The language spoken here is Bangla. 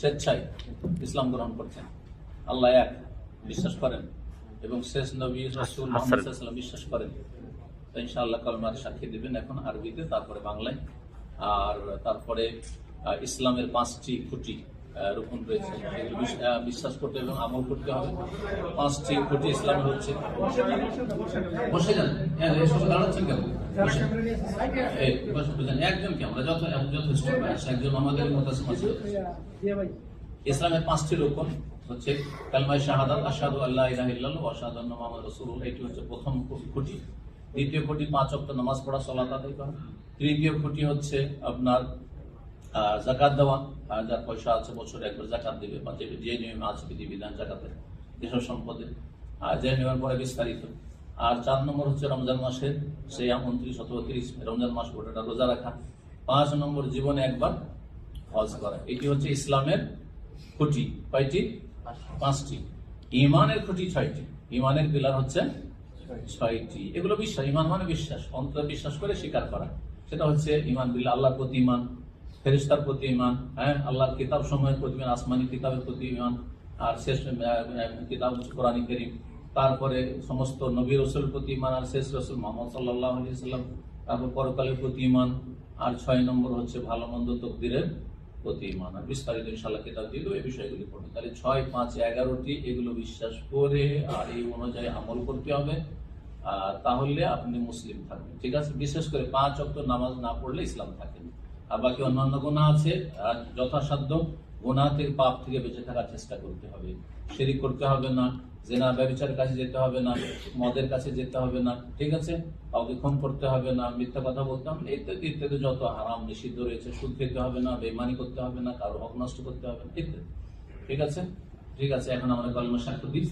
স্বেচ্ছায় ইসলাম গ্রহণ করছেন। আল্লাহ এক বিশ্বাস করেন এবং শেষ নবী রসুল মোহাম্মদ বিশ্বাস করেন। তো ইনশাআল্লাহ কলমার সাক্ষী দেবেন এখন আরবিতে তারপরে বাংলায়। আর তারপরে ইসলামের পাঁচটি খুঁটি। রোপণ রয়েছে বিশ্বাস করতে এবং আমল করতে হবে। পাঁচটি খুঁটি ইসলামের হচ্ছে। বসে যান। হ্যাঁ, দাঁড়াচ্ছেন কেন? একজনকে আমরা? যত যথেষ্ট একজন আমাদের মতো সমাজ ইসলামের পাঁচটি রকম হচ্ছে কালমাই শাহাদাত আসাদু আল্লাহ ইলাহা ইল্লাল্লাহ ওয়া আশহাদু আন্না মুহাম্মাদুর রাসূলুল্লাহ। এটি হচ্ছে প্রথম খুঁটি। দ্বিতীয় খুঁটি পাঁচ ওয়াক্ত নামাজ পড়া সালাত আদায় করা। তৃতীয় খুঁটি হচ্ছে আপনার জাকাত দেওয়া আর যার পয়সা আছে, বছরে একবার জাকাত দিবে। বা যে যে নিয়মে আছে বিধিবিধান জাকাতের যেসব সম্পদে। আর যে নিয়মের পরে বিস্তারিত। আর চার নম্বর হচ্ছে রমজান মাসের, সেই উনত্রিশ অথবা তিরিশ। রমজান মাস গোটাটা রোজা রাখা। পাঁচ নম্বর জীবনে একবার হজ করা। এটি হচ্ছে ইসলামের খুঁটি। কয়টি? পাঁচটি। ইমানের খুঁটি ছয়টি। ইমানের পিলার হচ্ছে ছয়টি। এগুলো বিশ্বাস। ইমান মানে বিশ্বাস। অন্তর বিশ্বাস করে স্বীকার করা। সেটা হচ্ছে ইমান বিল্লাহ আল্লাহর প্রতি ইমান ফেরিস্তার প্রতি ইমান হ্যাঁ? আল্লাহর কিতাব সময়ের প্রতি ইমান আসমানি কিতাবের প্রতি ইমান আর শেষ কিতাব কোরআন করিম। তারপরে সমস্ত নবী রসুল প্রতি ইমান আর শেষ রসুল মোহাম্মদ সাল্লাহ সাল্লাম তারপর পরকালের প্রতি ইমান আর ছয় নম্বর হচ্ছে ভালো মন্দ তকদিরের প্রতি ইমান আর বিস্তারিত ইনশাল্লাহ কিতাব দেবো, এই বিষয়গুলি পড়বে। তাহলে ছয়, পাঁচ, এগারোটি এগুলো বিশ্বাস করে আর এই অনুযায়ী আমল করতে হবে। তাহলে আপনি মুসলিম থাকবেন, ঠিক আছে? বিশেষ করে পাঁচ অক্ট নামাজ না পড়লে ইসলাম থাকেন আর বাকি অন্যান্য গোনা আছে যথাসাধ্য গুণা থেকে পাপ থেকে বেঁচে থাকার চেষ্টা করতে হবে। শিরিক করতে হবে না, জেনা, ব্যবচারের কাছে যেতে হবে না, মদের কাছে যেতে হবে না, ঠিক আছে? কাউকে খুন করতে হবে না, মিথ্যা কথা বলতে হবে ইত্যাদি ইত্যাদি, যত হারাম, নিষিদ্ধ রয়েছে, সুদ খেতে হবে না বেমানি করতে হবে না, কারও হক নষ্ট করতে হবে না, ইত্যাদি। ঠিক আছে? ঠিক আছে, এখন আমরা কলমা সাক্ষ্য দিই।